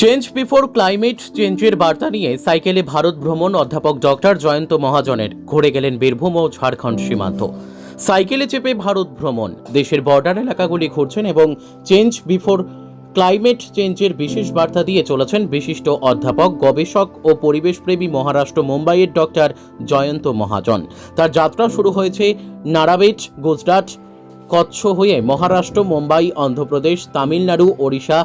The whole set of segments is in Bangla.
চেঞ্জ বিফোর ক্লাইমেট চেঞ্জের বার্তা নিয়ে সাইকেলে ভারত ভ্রমণ অধ্যাপক ডক্টর জয়ন্ত মহাজনের। ঘুরে গেলেন বীরভূম ও ঝাড়খণ্ড সীমান্ত। সাইকেলে চেপে ভারত ভ্রমণ। দেশের বর্ডার এলাকাগুলি ঘুরছেন এবং চেঞ্জ বিফোর ক্লাইমেট চেঞ্জের বিশেষ বার্তা দিয়ে চলেছেন বিশিষ্ট অধ্যাপক, গবেষক ও পরিবেশপ্রেমী মহারাষ্ট্র মুম্বাইয়ের ডক্টর জয়ন্ত মহাজন। তার যাত্রা শুরু হয়েছে নারাবেট গুজরাট, কচ্ছ হয়ে মহারাষ্ট্র, মুম্বাই, অন্ধ্রপ্রদেশ, তামিলনাড়ু, ওড়িশা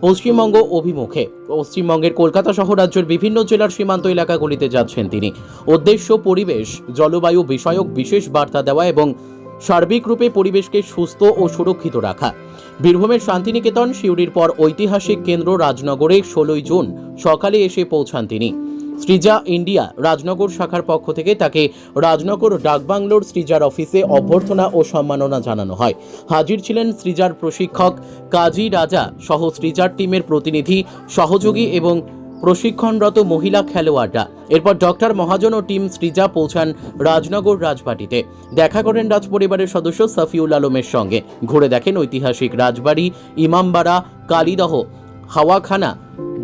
পশ্চিমবঙ্গ অভিমুখে। পশ্চিমবঙ্গের কলকাতা সহ রাজ্যের বিভিন্ন জেলার সীমান্ত এলাকাগুলিতে যাচ্ছেন তিনি। উদ্দেশ্য, পরিবেশ, জলবায়ু বিষয়ক বিশেষ বার্তা দেওয়া এবং সার্বিক রূপে পরিবেশকে সুস্থ ও সুরক্ষিত রাখা। বীরভূমের শান্তিনিকেতন, সিউড়ির পর ঐতিহাসিক কেন্দ্র রাজনগরে ষোলোই জুন সকালে এসে পৌঁছান তিনি। সৃজা ইন্ডিয়া রাজনগর শাখার পক্ষ থেকে তাকে রাজনগর ডাকবাংলোর সৃজার অফিসে অভ্যর্থনা ও সম্মাননা জানানো হয়। হাজির ছিলেন সৃজার প্রশিক্ষক কাজী রাজা সহ সৃজার টিমের প্রতিনিধি, সহযোগী এবং প্রশিক্ষণরত মহিলা খেলোয়াড়রা। এরপর ডক্টর মহাজন ও টিম সৃজা পৌঁছান রাজনগর রাজবাড়িতে দেখা করেন রাজ পরিবারের সদস্য সাফিউল আলমের সঙ্গে। ঘুরে দেখেন ঐতিহাসিক রাজবাড়ি, ইমামবাড়া, কালীদহ, হাওয়াখানা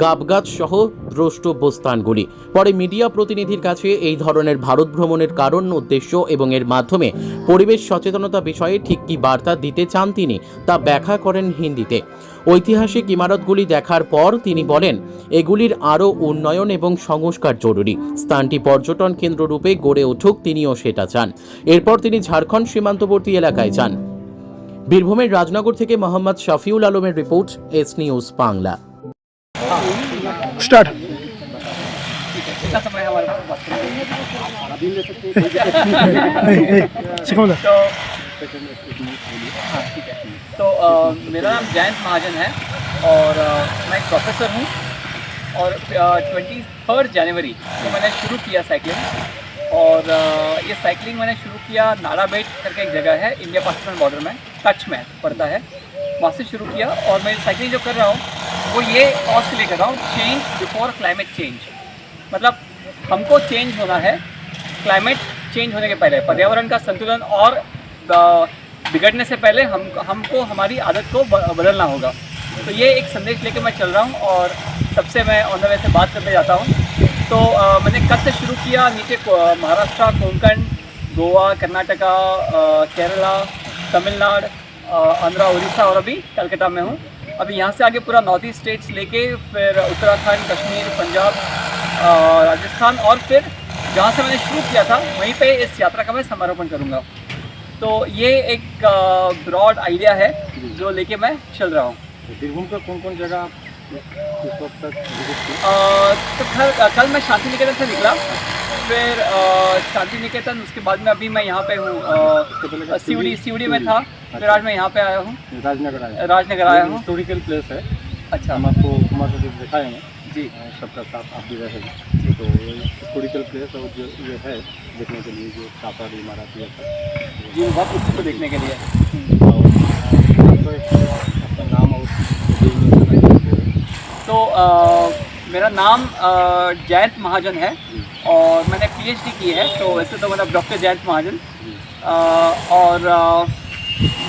গাবগাছ সহ দ্রষ্টব্য স্থানগুলি। পরে মিডিয়া প্রতিনিধির কাছে এই ধরনের ভারত ভ্রমণের কারণ, উদ্দেশ্য এবং এর মাধ্যমে পরিবেশ সচেতনতা বিষয়ে ঠিক কী বার্তা দিতে চান তিনি, তা ব্যাখ্যা করেন হিন্দিতে। ঐতিহাসিক ইমারতগুলি দেখার পর তিনি বলেন, এগুলির আরও উন্নয়ন এবং সংস্কার জরুরি। স্থানটি পর্যটন কেন্দ্র রূপে গড়ে উঠুক, তিনিও সেটা চান। এরপর তিনি ঝাড়খণ্ড সীমান্তবর্তী এলাকায় যান। বীরভূমের রাজনগর থেকে মোহাম্মদ শাফিউল আলমের report, S news Bangla. Start तो हाँ ठीक है तो मेरा नाम जयंत महाजन है और मैं एक प्रोफेसर हूँ और ट्वेंटी थर्ड जनवरी को मैंने शुरू किया साइकिलिंग और ये साइकिलिंग मैंने शुरू किया नालाबेट करके एक जगह है इंडिया पाकिस्तान बॉर्डर में कच्छ में पड़ता है। वहाँ से शुरू किया और मैं साइकिलिंग जो कर रहा हूँ वो ये कॉज के लिए कर रहा हूँ चेंज बिफोर क्लाइमेट चेंज मतलब हमको चेंज होना है क्लाइमेट चेंज होने के पहले पर्यावरण का संतुलन और बिगड़ने से पहले हम हमको हमारी आदत को बदलना होगा। तो ये एक संदेश लेके मैं चल रहा हूँ और सबसे मैं ऑन द वे से बात करते जाता हूँ। तो अ, मैंने कल से शुरू किया नीचे महाराष्ट्र कोंकण गोवा कर्नाटका केरला तमिलनाडु आंध्रा उड़ीसा और अभी कलकत्ता में हूँ। अभी यहाँ से आगे पूरा नॉर्थ ईस्ट स्टेट्स लेके फिर उत्तराखंड कश्मीर पंजाब राजस्थान और फिर जहाँ से मैंने शुरू किया था वहीं पे इस यात्रा का मैं समारोपण करूँगा। तो ये एक ब्रॉड आइडिया है जो लेके मैं चल रहा हूँ। बीरभूम का कौन कौन जगह इस वक्त तक विज़िट की तो कल कल मैं शांति निकेतन से निकला। फिर शांति निकेतन उसके बाद में अभी मैं यहाँ पे हूँ सीवड़ी सीवड़ी में था। फिर। आज मैं यहाँ पे आया हूँ। राजनगर आए राजनगर आया हूँ। हिस्टोरिकल प्लेस है। अच्छा। हम आपको कुमार से दिखाएँगे। जी। सबका साथ आप भी रहेंगे। तो हिस्टोरिकल प्लेस और जो ये है देखने के लिए जो कापड़ इमारत ये सब जी बहुत कुछ को देखने के लिए। नाम और तो मेरा नाम जयंत महाजन है और मैंने पीएचडी की है तो वैसे तो मतलब डॉक्टर जयंत महाजन। और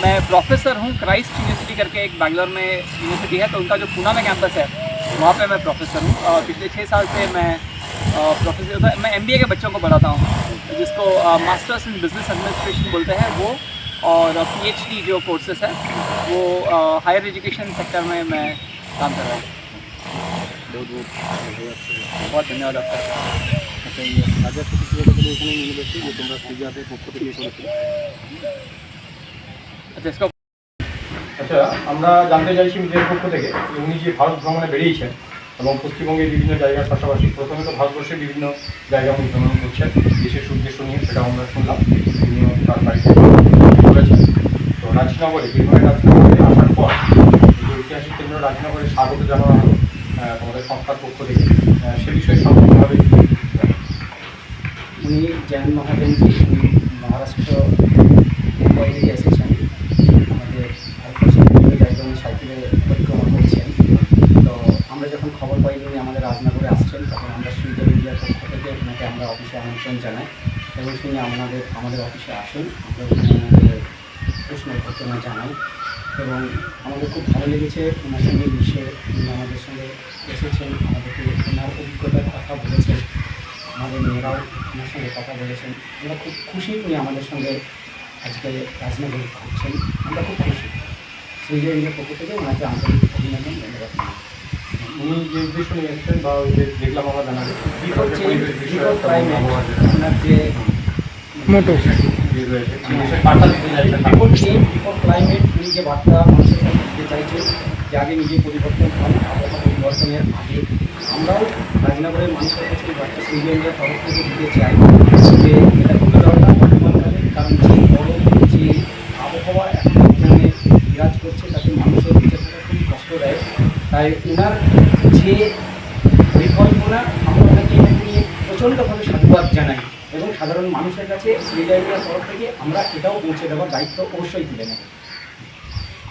मैं प्रोफेसर हूँ क्राइस्ट यूनिवर्सिटी करके एक बैंगलोर में यूनिवर्सिटी है तो उनका जो पूना में कैंपस है वहाँ पे मैं प्रोफेसर हूँ और पिछले छः साल से मैं अ, प्रोफेसर मैं एम के बच्चों को पढ़ाता हूँ जिसको मास्टर्स इन बिजनेस एडमिनिस्ट्रेशन बोलते हैं वो और पीएचडी जो कोर्सेस है वो हायर एजुकेशन सेक्टर में मैं काम कर रहा हूँ बहुत बहुत ধন্যবাদ बहुत धन्यवाद डॉक्टर আচ্ছা এই হাজার কোটি টাকা তুমি এখানে ইউনিভার্সিটি যে তোমরা সিজাতে পক্ষ থেকে আচ্ছা আচ্ছা আমরা জানতে চাইছি নিজের পক্ষ থেকে উনি যে ভারত ভ্রমণে বেরিয়েছেন এবং পশ্চিমবঙ্গের বিভিন্ন জায়গার পাশাপাশি প্রথমে তো ভারতবর্ষের বিভিন্ন জায়গা উনি ভ্রমণ করছেন দেশের সুদেশ নিয়ে সেটা আমরা শুনলাম তিনিও তার বাড়িতে করেছেন তো রাজনগরে বিভিন্ন রাজনগরে আসার পর ঐতিহাসিক কেন্দ্র রাজনগরে স্বাগত জানানো হলো আমাদের সংস্থার পক্ষ থেকে। সে বিষয়ে সম্পূর্ণভাবে উনি জ্ঞান মহাজনজি আমন্ত্রণ জানাই এবং তিনি আমাদের আমাদের অফিসে আসেন। আমরা ওনাদের প্রশ্ন ঘটনা জানাই এবং আমাদের খুব ভালো লেগেছে ওনার সঙ্গে মিশে উনি আমাদের সঙ্গে এসেছেন, আমাদেরকে ওনার অভিজ্ঞতার কথা বলেছেন, আমাদের মেয়েরাও ওনার সঙ্গে কথা বলেছেন। আমরা খুব খুশি উনি আমাদের সঙ্গে আজকে রাজনগর ঘুরছেন। আমরা খুব খুশি। সেই যে নিজের পক্ষ থেকে ওনাকে আন্তরিক অভিনন্দন ধন্যবাদ। উনি যে উদ্দেশ্য নিয়ে এসছেন বা ওই যে দেখলাম আমরা বিপদ ক্লাইমেট ওনার যে মোটো রয়েছে বার্তা দিতে চাইছেন। বিপদ চেঞ্জ বিপদ ক্লাইমেট উনি যে বার্তা মানুষের কাছে দিতে চাইছেন যে আগে নিজে পরিবর্তন হন আবহাওয়া পরিবর্তনের আগে আমরাও রাজনগরের মানুষের কাছে এই বার্তা সিরিয়াল তরফ থেকে দিতে চাই যে এটা বর্তমানকালে কারণ তাই ওনার যে পরিকল্পনা আমরা ওনাকে নিয়ে প্রচণ্ডভাবে সাধুবাদ জানাই এবং সাধারণ মানুষের কাছে সিরিয়ালিয়ার তরফ থেকে আমরা এটাও পৌঁছে দেওয়ার দায়িত্ব অবশ্যই তুলে নেব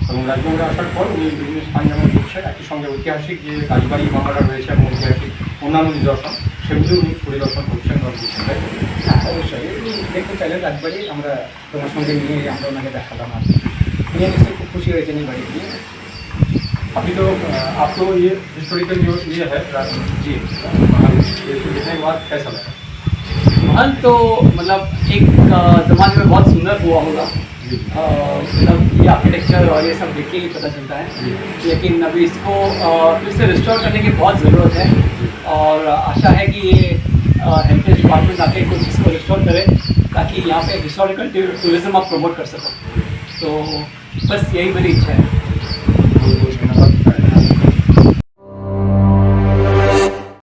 এবং রাজনগরে আসার পর উনি বিভিন্ন স্থান যেমন ঘুরছেন একই সঙ্গে ঐতিহাসিক যে রাজবাড়ি বাংলাটা রয়েছে এবং ঐতিহাসিক অন্যান্য নিদর্শন সেগুলো উনি পরিদর্শন করছেন বা তাই হ্যাঁ অবশ্যই। উনি দেখতে চাইলেন রাজবাড়ি আমরা তোমার সঙ্গে নিয়ে আমরা ওনাকে দেখালাম আর কি। উনি নিশ্চয়ই খুব খুশি হয়েছেন এই বাড়ি নিয়ে अभी तो आपको ये हिस्टोरिकल जो ये है जी देखने के बाद कैसा लगा महल तो मतलब एक ज़माने में बहुत सुंदर हुआ होगा। मतलब ये आर्किटेक्चर और ये सब देख के ही पता चलता है। लेकिन अभी इसको फिर से रिस्टोर करने की बहुत ज़रूरत है। और आशा है कि ये हेरिटेज डिपार्टमेंट आके कुछ इसको रिस्टोर करे ताकि यहाँ पे हिस्टोरिकल टूरिज़्म आप प्रमोट कर सको। तो बस यही मेरी इच्छा है।